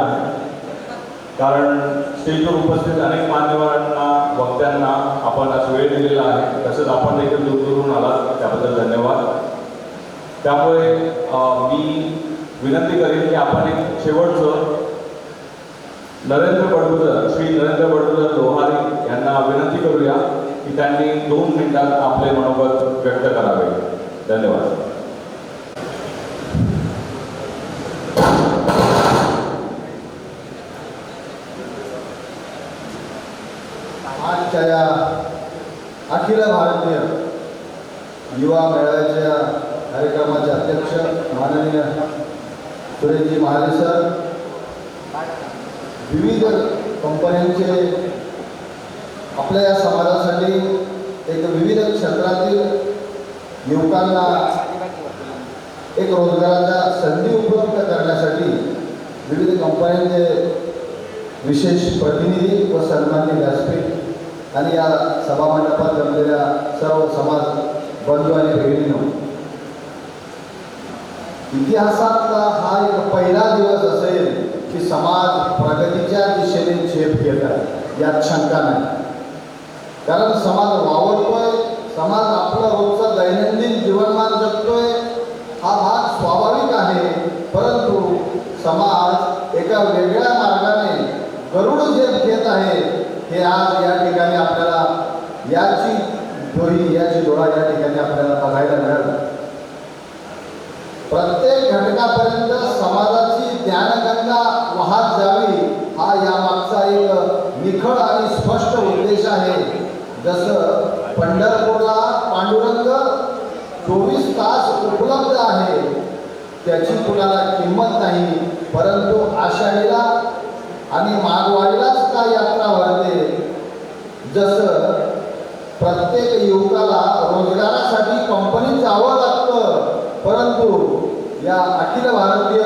झालेला आहे कारण स्टेजवर उपस्थित अनेक मान्यवरांना वक्त्यांना आपण आज वेळ दिलेला आहे. तसंच आपण देखील दूर दूरून आलात. त्याबद्दल धन्यवाद. त्यामुळे मी विनंती करेन की आपण एक शेवटचं नरेंद्र बडगुजर श्री नरेंद्र बडगुजर लोहारी यांना विनंती करूया की त्यांनी दोन मिनिटात आपले मनोगत व्यक्त करावे. धन्यवाद. आजच्या या अखिल भारतीय युवा मेळाव्याच्या कार्यक्रमाचे अध्यक्ष माननीय सुरेशजी महाले सर विविध कंपन्यांचे आपल्या या समाजासाठी एक विविध क्षेत्रातील युवकांना एक रोजगाराच्या संधी उपलब्ध करण्यासाठी विविध कंपन्यांचे विशेष प्रतिनिधी व सन्मान्य व्यासपीठ आणि या सभामंडपात जमलेल्या सर्व समाज बंधू आणि बहिणींनो इतिहासातला हा एक पहिला दिवस असेल की समाज प्रगतीच्या दिशेने झेप घेत आहे यात शंका नाही. कारण समाज वावरतोय समाज आपलं रोजचा दैनंदिन जीवनमान जगतोय हा भाग स्वाभाविक आहे परंतु समाज एका वेगळ्या मार्गाने गरुड झेप घेत आहे हे आज या ठिकाणी आपल्याला याची डोळी याची डोळा या ठिकाणी आपल्याला बघायला मिळालं. प्रत्येक घटकापर्यंत समाजाची ज्ञानगंगा वाहत जावी हा यामागचा एक निखळ आणि स्पष्ट उद्देश आहे. जसं पंढरपूरला पांडुरंग चोवीस तास उपलब्ध आहे त्याची कुणाला किंमत नाही परंतु आषाढीला आणि मागवाडीलाच का यात्रा भरते. जसं प्रत्येक युवकाला रोजगारासाठी कंपनीत जावं लागतं. परंतु या अखिल भारतीय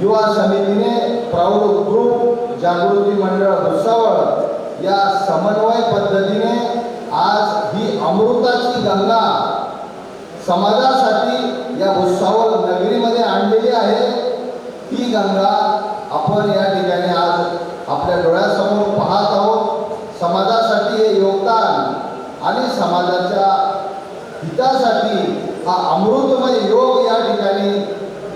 युवा समितीने प्रौढ ग्रुप जागृती मंडळ भुसावळ या समन्वय पद्धतीने आज ही अमृताची गंगा समाजासाठी या भुसावळ नगरीमध्ये आणलेली आहे. ती गंगा आपण या ठिकाणी आज आपल्या डोळ्यासमोर पाहत आहोत समाजासाठी हे योगदान आणि समाजाच्या करण्यासाठी हा अमृतमय योग या ठिकाणी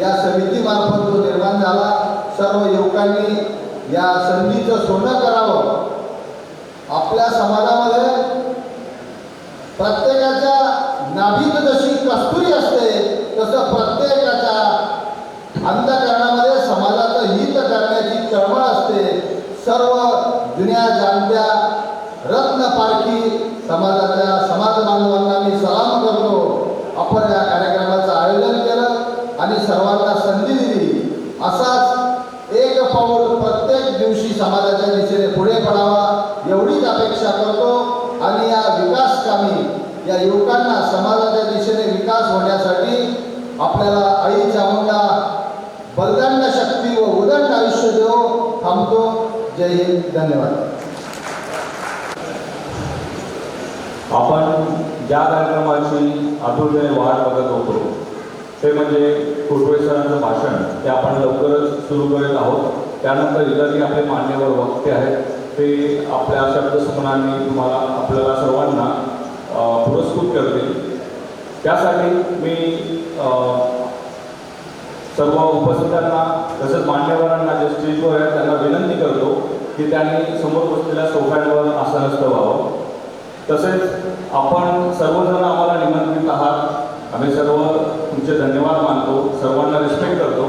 या समितीमार्फत जो निर्माण झाला सर्व युवकांनी या संधीचं सोनं करावं. आपल्या समाजामध्ये प्रत्येकाच्या नाभीत जशी कस्तुरी असते तसं प्रत्येकाच्या अंधकरणामध्ये समाजाचं हित करण्याची चळवळ असते. सर्व जुन्या जाणत्या रत्नपारखी समाजाच्या समाज बांधवांना अपेक्षा करतो आणि या विकास कामी या युवकांना समाजाच्या दिशेने विकास होण्यासाठी आपल्याला आई चामुंडा बलदंड शक्ती व उदंड आयुष्य देव थांबतो. जय हिंद धन्यवाद. आपण ज्या कार्यक्रमाची आतुरतेने वाट बघत होतो ते म्हणजे कुटवे भाषण ते आपण लवकरच सुरू करत आहोत. त्यानंतर इतरही आपले मान्यवर वक्ते आहेत ते आपल्या शब्दसमनांनी तुम्हाला आपल्याला सर्वांना पुरस्कृत करतील त्यासाठी मी सर्व उपस्थितांना तसेच मान्यवरांना जे स्टेजवर आहेत त्यांना विनंती करतो की त्यांनी समोर बसलेल्या सोफ्यांवर आसनस्थ व्हावं. तसेच आपण सर्वजण आम्हाला निमंत्रित आहात. आम्ही सर्व तुमचे धन्यवाद मानतो. सर्वांना रिस्पेक्ट करतो.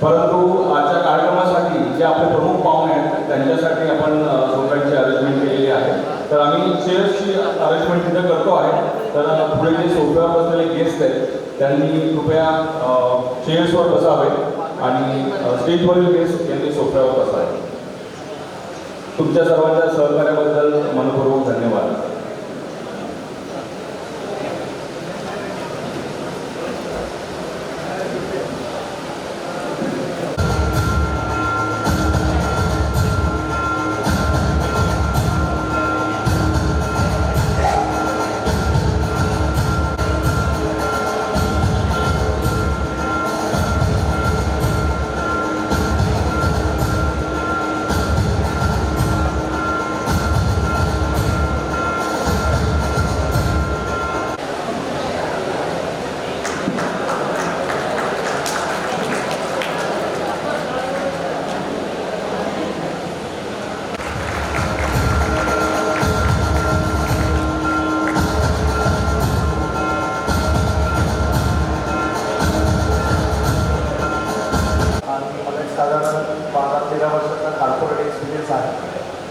परंतु आजच्या कार्यक्रमासाठी जे आपले प्रमुख पाहुणे आहेत त्यांच्यासाठी आपण सोसायटीची अरेंजमेंट केलेली आहे. तर आम्ही चेअर्सची अरेंजमेंट तिथे करतो आहे. तर पुढे जे सोफ्यावर बसलेले गेस्ट आहेत त्यांनी कृपया चेअर्सवर बसावे आणि स्टेजवरील गेस्ट यांनी सोफ्यावर बसावे. तुमच्या सर्वांच्या सहकार्याबद्दल मनपूर्वक धन्यवाद.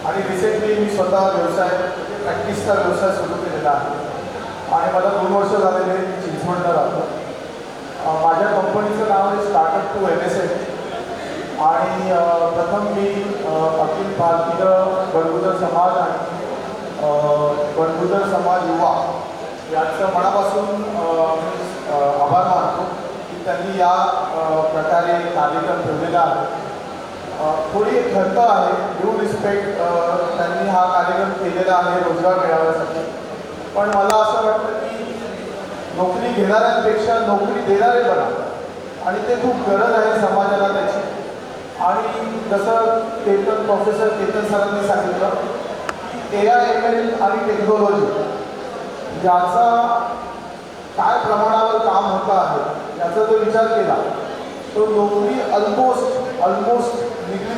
आणि रिसेंटली मी स्वतः व्यवसाय प्रॅक्टिसचा व्यवसाय सुरू केलेला आहे. आणि मला दोन वर्ष झालेले चिंचवडला राहतो. माझ्या कंपनीचं नाव आहे startup two N S F आणि प्रथम मी अखिल भारतीय बडगुजर समाज आणि अं, बडगुजर समाज युवा यांचं मनापासून मी, आभार मानतो की त्यांनी या प्रकारे कार्यक्रम ठेवलेला आहे. थोडी ठरतं आहे ड्यू रिस्पेक्ट त्यांनी हा कार्यक्रम केलेला आहे रोजगार मिळवण्यासाठी पण मला असं वाटतं की नोकरी घेणाऱ्यांपेक्षा नोकरी देणारे बना. आणि ते खूप गरज आहे समाजाला त्याची. आणि जसं केतन प्रोफेसर केतन सरांनी सांगितलं की ए आय एम एल आणि टेक्नॉलॉजी याचा काय प्रमाणावर काम होतं आहे याचा जो विचार केला तो नोकरी ऑलमोस्ट ऑलमोस्ट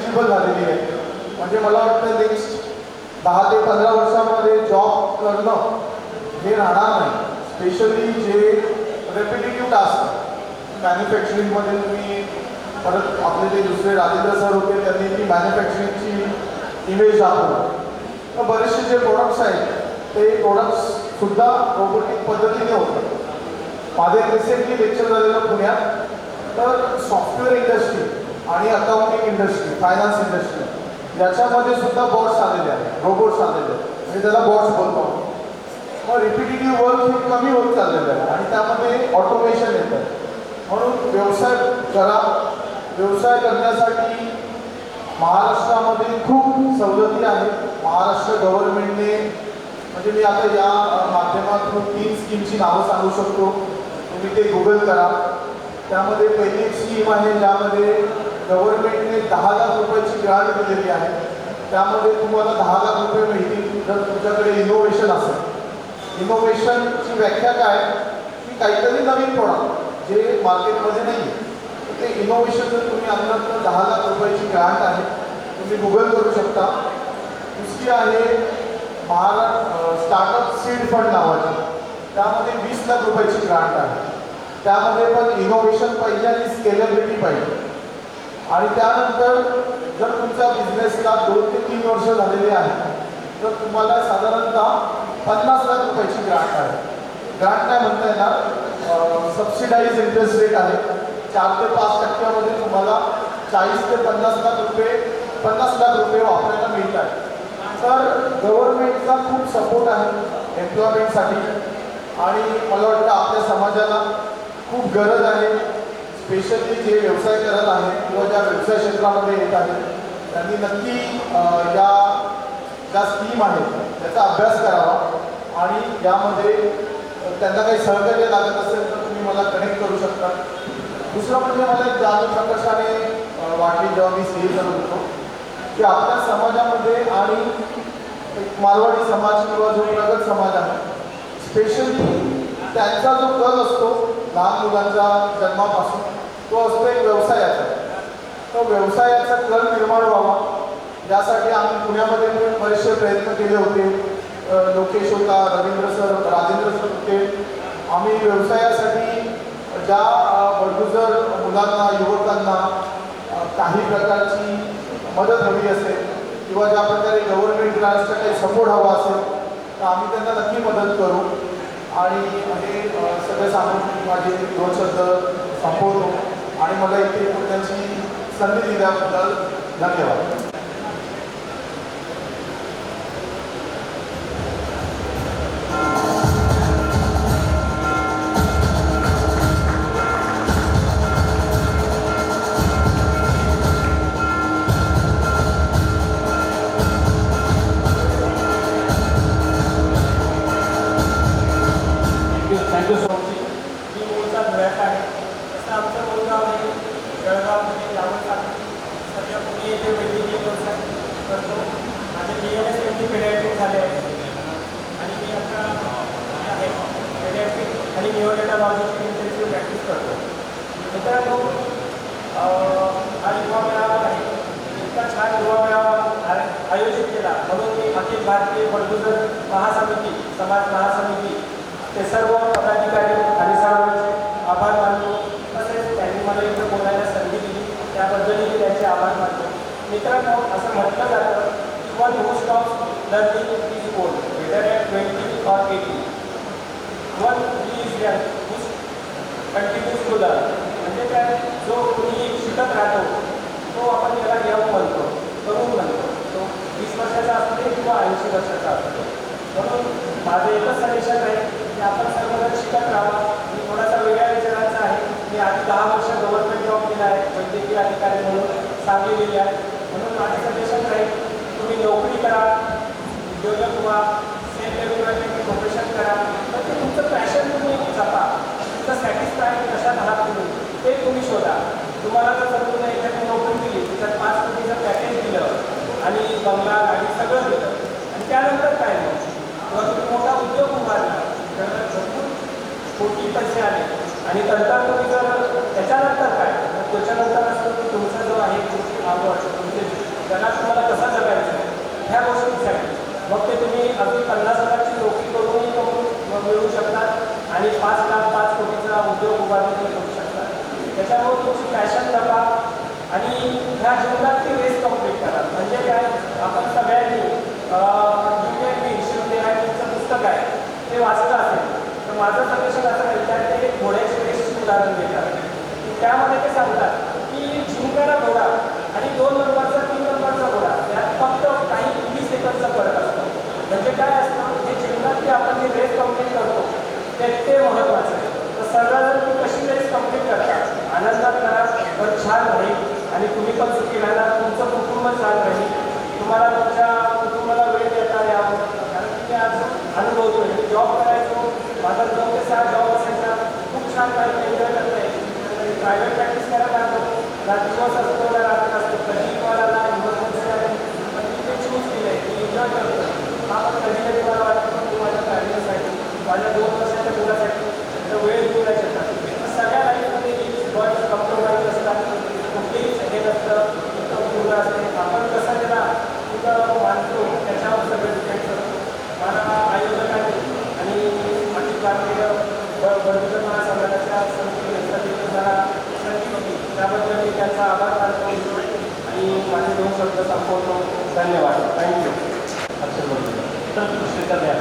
निग्लिजिबल झालेली आहे. म्हणजे मला वाटतं नेक्स्ट दहा ते पंधरा वर्षामध्ये जॉब करणं हे राहणार नाही. स्पेशली जे रेपिटेटिव्ह टास्क मॅन्युफॅक्चरिंगमध्ये तुम्ही परत आपले जे दुसरे राजेंद्र सर होते त्यांनी ती मॅन्युफॅक्चरिंगची इमेज दाखवली. तर बरेचसे जे प्रोडक्ट्स आहेत ते प्रोडक्ट्स सुद्धा रोबोटिक पद्धतीने होतात. माझे रिसेंटली लेक्चर झालेलं पुण्यात तर सॉफ्टवेअर इंडस्ट्री आणि अकाउंटिंग इंडस्ट्री फायनान्स इंडस्ट्री याच्यामध्ये सुद्धा बॉट्स आलेले आहेत रोबोट्स आलेले आहेत. म्हणजे त्याला बॉट्स बोलतो. मग रिपिटेटिव्ह वर्क हे कमी होत चाललेलं आहे आणि त्यामध्ये ऑटोमेशन येतं. म्हणून व्यवसाय करा. व्यवसाय करण्यासाठी महाराष्ट्रामध्ये खूप सवलती आहेत. महाराष्ट्र गव्हर्नमेंटने म्हणजे मी आता या माध्यमातून तीन स्कीमची नावं सांगू शकतो. तुम्ही ते गुगल करा. त्यामध्ये पहिली स्कीम आहे ज्यामध्ये गव्हर्नमेंटने दहा लाख रुपयाची ग्रांट दिलेली आहे. त्यामध्ये तुम्हाला दहा लाख रुपये मिळतील जर तुमच्याकडे इनोव्हेशन असेल. इनोव्हेशनची व्याख्या काय? की काहीतरी नवीन प्रॉडक्ट जे मार्केटमध्ये नाही आहे ते इनोव्हेशन जर तुम्ही आणलं तर दहा लाख रुपयाची ग्रांट आहे तुम्ही गुगल करू शकता. दुसरी आहे महाराष्ट्र स्टार्टअप सीड फंड नावाची. त्यामध्ये वीस लाख रुपयाची ग्रांट आहे. त्यामध्ये पण इनोव्हेशन पाहिजे आणि स्केलेबिलिटी पाहिजे. आणि त्यानंतर जर तुमच्या बिझनेसला दोन ते तीन वर्ष झालेली आहे तर तुम्हाला साधारणतः पन्नास लाख रुपयाची ग्रांट आहे. ग्रांट काय म्हणता येणार सबसिडाईज इंटरेस्ट रेट आहे. चार ते पाच टक्क्यामध्ये तुम्हाला चाळीस ते पन्नास लाख रुपये पन्नास लाख रुपये वापरायला मिळत तर गव्हर्नमेंटचा खूप सपोर्ट आहे एम्प्लॉयमेंटसाठी आणि मला वाटतं आपल्या समाजाला खूप गरज आहे. स्पेशली जे व्यवसाय करत आहेत किंवा ज्या व्यवसाय क्षेत्रामध्ये येत आहेत त्यांनी नक्की या ज्या स्कीम आहेत त्याचा अभ्यास करावा आणि यामध्ये त्यांना काही सहकार्य लागत असेल तर तुम्ही मला कनेक्ट करू शकता. दुसरं म्हणजे मला एक जाणून प्रकर्षाने वाटली जेव्हा मी सी करत होतो की आपल्या समाजामध्ये आणि एक मालवाडी समाज किंवा जो प्रगत समाज आहे स्पेशली त्यांचा जो कल असतो लहान मुलांचा जन्मापासून तो असतो एक व्यवसायाचा. तो व्यवसायाचा कल निर्माण व्हावा. यासाठी आम्ही पुण्यामध्ये पण बरेचसे प्रयत्न केले होते. लोकेश होता रवींद्र सर राजेंद्र सर होते. आम्ही व्यवसायासाठी ज्या अ, बडगुजर मुलांना युवकांना काही प्रकारची मदत हवी असेल किंवा ज्या प्रकारे गव्हर्नमेंट ग्रांट्सचा काही सपोर्ट हवा असेल तर आम्ही त्यांना नक्की मदत करू. आणि हे सगळं सांगून माझे दोन शब्द मला इथे बोलण्याची संधी दिल्याबद्दल धन्यवाद thank you thank you so much मी मूळचा धुळ्याचा आहे तसं आमचं मूळगाव आहे जळगावमध्ये लावणसाठी सध्या पुणे येथे वैद्यकीय व्यवसाय करतो. माझे B M S M D paediatric झाले आहे. आणि मी आता हे आहे. पेडियाट्रिक आणि निओनेटॉलॉजीची इंटेन्सिव्ह प्रॅक्टिस करतो. मित्रांनो अं, हा युवा मेळावा आहे. इतका छान युवा मेळावा आयोजित केला. म्हणून मी अखिल भारतीय बडगुजर महासमिती समाज महासमिती ते सर्व पदाधिकारी आणि सर्वांचे आभार मानतो तसेच त्यांनी मला इथं बोलायला संधी दिली त्याबद्दलही त्यांचे आभार मानतो. मित्रांनो असं म्हटलं जातं की one who stops learning is old whether at twenty or eighty one is young who continues to learn म्हणजे काय? जो कुणी शिकत राहतो तो आपण त्याला यंग म्हणतो तरुण म्हणतो. तो वीस वर्षाचा असतो दे किंवा ऐंशी वर्षाचा असतो म्हणून माझं एकच सजेशन आहे की आपण सर्वजण शिकत राहावं मी थोडासा वेगळ्या विचारांचा आहे मी आधी दहा वर्ष गव्हर्नमेंट जॉब केला आहे वैद्यकीय अधिकारी म्हणून आहे. म्हणून माझं सजेशन राहील तुम्ही नोकरी करा उद्योजक व्हा सेल्फ एम्प्लॉयमेंट प्रोफेशन करा. तर ते तुमचं पॅशन तुम्ही जपा. तुमचं सॅटिस्फाय कशात आहात तुम्ही ते तुम्ही शोधा. तुम्हाला जर समजून एखादी नोकरी दिली त्याच्यात पाच कोटीचं पॅकेज दिलं आणि बंगला गाडी सगळं दिलं आणि त्यानंतर काय मग? किंवा तुम्ही मोठा उद्योग उभारला तर भरपूर कोटी पैसे आले आणि नंतर तुम्ही जर त्याच्यानंतर काय? त्याच्यानंतर असं की तुमचा जो आहे तुमची आवड तुमचे म्हणजे त्यांना तुम्हाला कसा जगायचं आहे ह्या गोष्टींसाठी मग ते तुम्ही अगदी पन्नास हजारची नोकरी करूनही करून मिळवू शकतात आणि पाच लाख पाच कोटीचा उद्योग उभारणी करू शकतात त्याच्यामुळे तुमची पॅशन जगा आणि ह्या जीवनात ती रेस कंप्लीट करा. म्हणजे काय? आपण सगळ्यांनी युनियन शिवदेहाचं पुस्तक आहे ते वाचलं असेल. तर माझं सजेशन असं आहे त्या ते घोड्याची रेसची उदाहरण देतात. त्यामध्ये ते सांगतात की जिंकणारा घोडा आणि दोन नंबरचा तीन नंबरचा घोडा यात फक्त काही वीस सेकंदचा फरक असतो. म्हणजे काय असतं जे जिंकतात की आपण जे रेस कंप्लीट करतो ते ते महत्त्वाचं आहे. तर सर्वजण तुम्ही कशी रेस कंप्लीट करता आनंदात करा तर छान राहील आणि तुम्ही पण सुखी राहणार तुमचं कुटुंब छान राहील तुम्हाला तुमच्या कुटुंबाला वेळ देता यावं. कारण की आज अनुभवतो मी जॉब करायचो माझा जॉब ते सहा जॉब असायचा. खूप छान लाईफ एन्जॉय करतो येईल प्रायव्हेट प्रॅक्टिस करायला लागतो ना दिवस असतो ना रात्री असतो कधी मला इमर्जन्सी आहे पण मी ते चूज केलं आहे की एन्जॉय करतो हा पण कधी कधी मला वाटतं की माझ्या फॅमिलीसाठी माझ्या दोन वर्षाच्या मुलासाठी तर वेळ देऊ नाही शकतात तर सगळ्या लाईफमध्ये बॉईज कॉम्प्रोमाइज असतात कुठलीच हे नसतं इतकं पूर्ण असते आपण कसं त्याला तिथं मानतो त्याच्यावर सगळं डिपेंड करतो मला आयोजकांनी आणि अखिल भारतीय ब- बडगुजर महासंघाच्या संस्कृती व्यवस्थेची मला संधी होती त्याबद्दल मी त्यांचा आभार मानतो आणि माझे दोन शब्द संपवतो धन्यवाद. थँक्यू अक्षर बरोबर तर दुसरीचा द्या